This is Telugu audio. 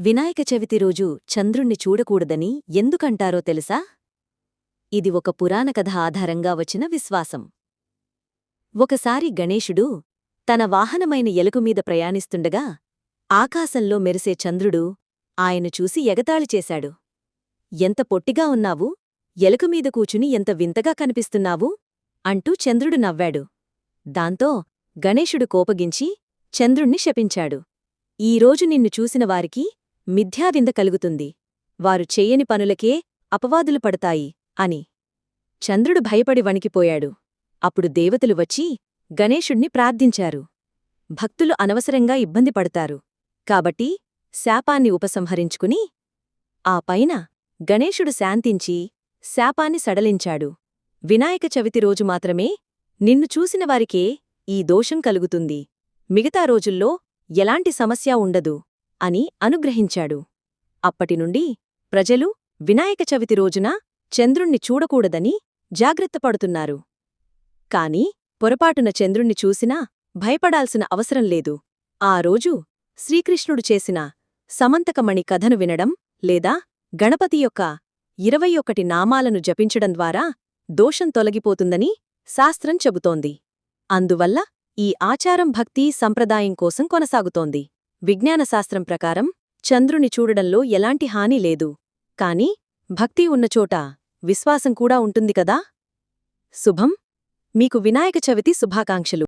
వినాయక చవితి రోజు చంద్రుణ్ణి చూడకూడదని ఎందుకంటారో తెలుసా? ఇది ఒక పురాణ కథ ఆధారంగా వచ్చిన విశ్వాసం. ఒకసారి గణేశుడు తన వాహనమైన ఎలుకమీద ప్రయాణిస్తుండగా ఆకాశంలో మెరిసే చంద్రుడు ఆయన చూసి ఎగతాళి చేశాడు. ఎంత పొట్టిగా ఉన్నావు? ఎలుకమీద కూచుని ఎంత వింతగా కనిపిస్తున్నావు అంటూ చంద్రుడు నవ్వాడు. దాంతో గణేశుడు కోపగించి చంద్రుణ్ణి శపించాడు. ఈరోజు నిన్ను చూసిన వారికి మిథ్యావింద కలుగుతుంది. వారు చెయ్యని పనులకే అపవాదులు పడతాయి అని. చంద్రుడు భయపడి వణికిపోయాడు. అప్పుడు దేవతలు వచ్చి గణేశుణ్ణి ప్రార్థించారు. భక్తులు అనవసరంగా ఇబ్బంది పడతారు. కాబట్టి శాపాన్ని ఉపసంహరించుకుని ఆ పైన గణేశుడు శాంతించి శాపాన్ని సడలించాడు. వినాయక చవితి రోజు మాత్రమే నిన్ను చూసినవారికే ఈ దోషం కలుగుతుంది. మిగతా రోజుల్లో ఎలాంటి సమస్య ఉండదు. అని అనుగ్రహించాడు. అప్పటినుండి ప్రజలు వినాయక చవితి రోజున చంద్రుణ్ణి చూడకూడదని జాగ్రత్తపడుతున్నారు కాని పొరపాటున చంద్రుణ్ణి చూసినా భయపడాల్సిన అవసరం లేదు. ఆ రోజు శ్రీకృష్ణుడు చేసిన సమంతకమణి కథను వినడం లేదా గణపతి యొక్క ఇరవై ఒకటి నామాలను జపించడం ద్వారా దోషం తొలగిపోతుందని శాస్త్రం చెబుతోంది. అందువల్ల ఈ ఆచారం భక్తి సంప్రదాయం కోసం కొనసాగుతోంది. విజ్ఞానశాస్త్రం ప్రకారం చంద్రుని చూడడంలో ఎలాంటి హాని లేదు. కాని భక్తి ఉన్నచోట విశ్వాసం కూడా ఉంటుంది కదా? శుభం. మీకు వినాయక చవితి శుభాకాంక్షలు.